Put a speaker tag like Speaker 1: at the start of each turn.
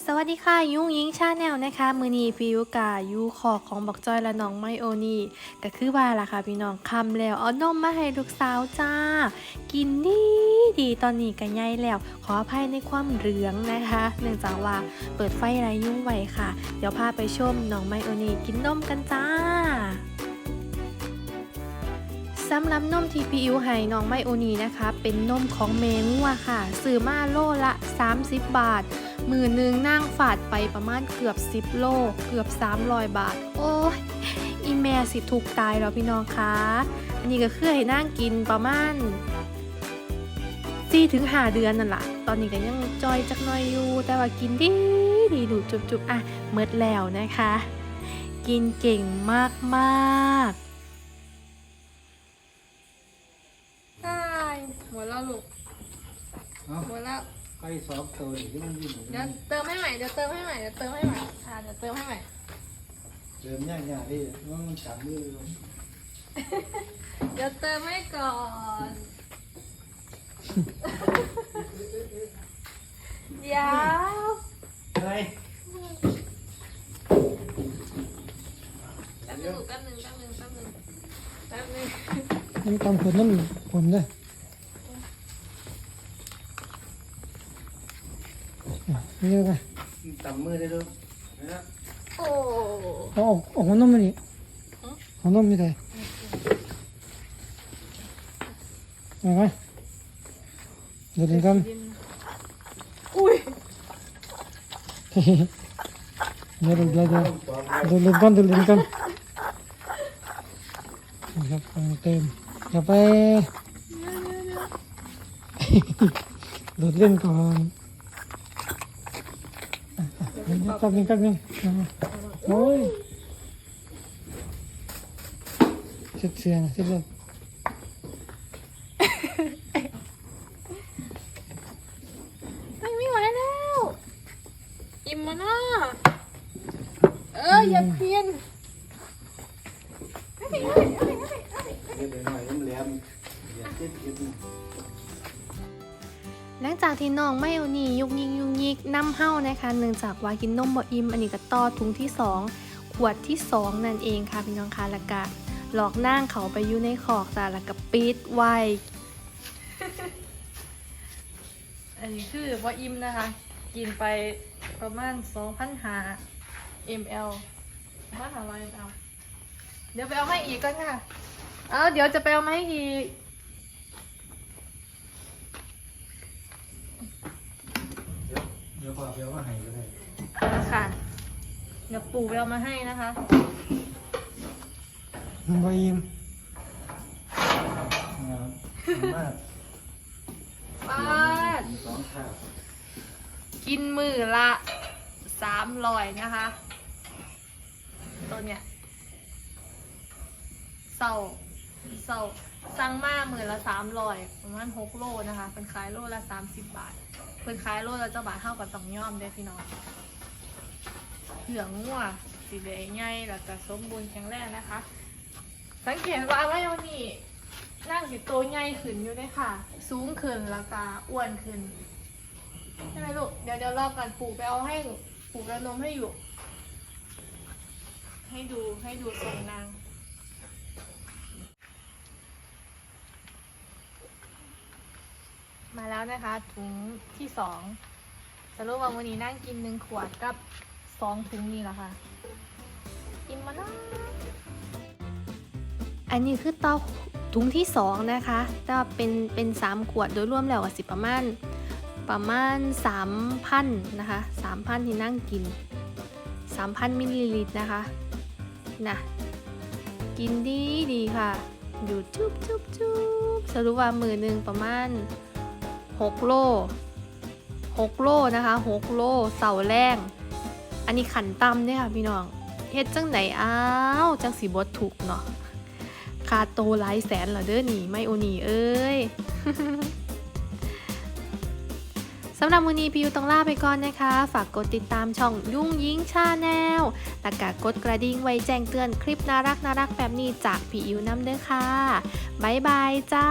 Speaker 1: สวัสดีค่ะ ยุ้งยิงชาแนลนะคะ มือนีพิวกายูขอกของบอกจอยและน้องไมโอนี่ก็คือว่าล่ะค่ะพี่น้องคำแล้วเอานมมาให้ลูกสาวจ้า กินดีดีตอนนี้กันใหญ่แล้ว ขออภัยในความเหลืองนะคะ เนื่องจากว่าเปิดไฟไรยุ่งไว้ค่ะ เดี๋ยวพาไปชมน้องไมโอนี่กินนมกันจ้าสำหรับนมที่พี่อิวให้น้องไมโอนีนะคะ เป็นนมของเมงัวค่ะ ซื้อมาโลละ 30 บาท มือหนึงนั่งฝาดไปประมาณเกือบ10โลเกือบ300 บาท โอ้ยอีแม่สิถูกตายแล้วพี่น้องคะอันนี้ก็คือให้นั่งกินประมาณ4ถึง5เดือนนั่นแหละตอนนี้ก็ยังจอยจักหน้อยอยู่ แต่ว่ากินดีดีดูจุบๆอะเมิดแล้วนะคะ กินเก่งมากๆ
Speaker 2: ใช่หมดแล้วลูก
Speaker 3: เอา
Speaker 2: หมดแล้ว
Speaker 3: ไปสอบตัวนี่ที่มันวิ่ง
Speaker 2: เดี๋ยวเติมให้ใหม่เดี๋ยวเติมให้ใหม่เดี๋ยวเติมให้ใหม่อ่าเดี๋ยวเติมให้ใหม่
Speaker 3: เดิมยากๆดิว่ามันจับมือ
Speaker 2: เดี๋ยวเติมให้ก่อนเดี๋ยว
Speaker 3: อะไร
Speaker 2: แป๊บนึงลูกแป๊บนึงแป๊บนึงแป๊บนึงแป๊บนึง
Speaker 4: มันตำขวดน้ำผมเลย นี่ก็
Speaker 3: จับมือได้ด้วยนะ
Speaker 2: โอ้
Speaker 4: เอาออกออกหัวนมมานี่หัวนมนี่ไงเอาไหมเดี๋ยวเดี๋ยวกัน
Speaker 2: อุ้ย
Speaker 4: เดี๋ยวเดี๋ยวเดี๋ยวเดี๋ยวเดี๋ยวเล่นกันเดี๋ยวเล่นกันนะครับเอาเต็มอย่าไปโดดเล่นก่อนอะอะเดี๋ยว แป๊บนึงแป๊บนึงเอาโอ้ยเช็ดเสียงเช็ดเลย
Speaker 2: ไม่ไม่ไหวแล้วอิ่มมานะเอออย่าเพี้ยน
Speaker 3: เดี๋ยวหน่อยมันแหลมอย่าเจ็บเจ็บ
Speaker 1: หลังจากที่น้องไม่เอานี่ยุกยิกยุกยิก น้ำเห้านะคะเนื่องจากว่ากินนมบ่อิ่มอันนี้ก็ต่อถุงที่ 2 ขวดที่ 2 นั่นเองค่ะพี่น้องคะแล้วก็หลอกนั่งเขาไปอยู่ในขอกจ้ะแล้วก็ปิดไว้อันนี้คือบ่อิ่มนะคะ กินไปประมาณ2,500 ml 2,500 ml เดี๋ยวไปเอาให้อีกก่อนค่ะ เอาเดี๋ยวจะไปเอามาให้อีก
Speaker 3: เดี๋ยวพอเดี๋ยวมาให้ก็ได้
Speaker 1: ค่ะ เดี๋ยวปู่ไปเอามาให้นะคะ
Speaker 4: มันบ่ยิ้ม
Speaker 3: งามมาก
Speaker 1: ป้าด
Speaker 3: สองข้าว
Speaker 1: กินมือละสามร้อยนะคะ ตัวเนี้ยเศร้าเศร้า สั่งมาหมือละสามร้อยประมาณหกโลนะคะเป็นขายโลละสามสิบบาทเป็นขายโลละเจ้าบาทเท่ากับต้องย่อมได้พี่น้องเหลืองงัวสีแดงใหญ่แล้วก็สมบูรณ์แข็งแรงนะคะ สังเกตว่าว่าโยนี่นั่งสิโตใหญ่ขึ้นอยู่ด้วยค่ะ สูงขึ้นแล้วก็อ้วนขึ้นใช่ไหมลูกเดี๋ยวเดี๋ยวรอก่อนปู่ไปเอาให้ปู่กระนมให้อยู่ ให้ดูให้ดูทรงนาง มา แล้วนะคะ ถุงที่สองสรุปว่าวันนี้นั่งกินหนึ่งขวดกับสองถุงนี่แหละค่ะ กินมาแล้วอันนี้คือเต้าถุงที่สองนะคะแต่เป็นเป็นสามขวดโดยรวมแล้วสิประมาณประมาณ3,000นนะคะ3,000ที่นั่งกิน3,000มิลลิลิตรนะคะนะกินดีดีค่ะอยู่จุ๊บจุ๊บจุ๊บสรุปว่ามือหนึ่งประมาณ 6 โล 6 โลนะคะ6โลเสาแรงอันนี้ขันต่ำเนี่ยค่ะพี่น้องเฮ็ดจังไหนอ้าวจังสีบดถูกเนาะคาโตหลายแสนเหรอเด้อหนีไม่โอนี่เอ้ยสำหรับวันนี้พี่ยูต้องลาไปก่อนนะคะ ฝากกดติดตามช่องยุ่งยิงชาแนลและกกดกระดิ่งไว้แจ้งเตือนคลิปน่ารักน่ารักแบบนี้จากพี่ยูน้ำเด้อค่ะ บ๊ายบายจ้า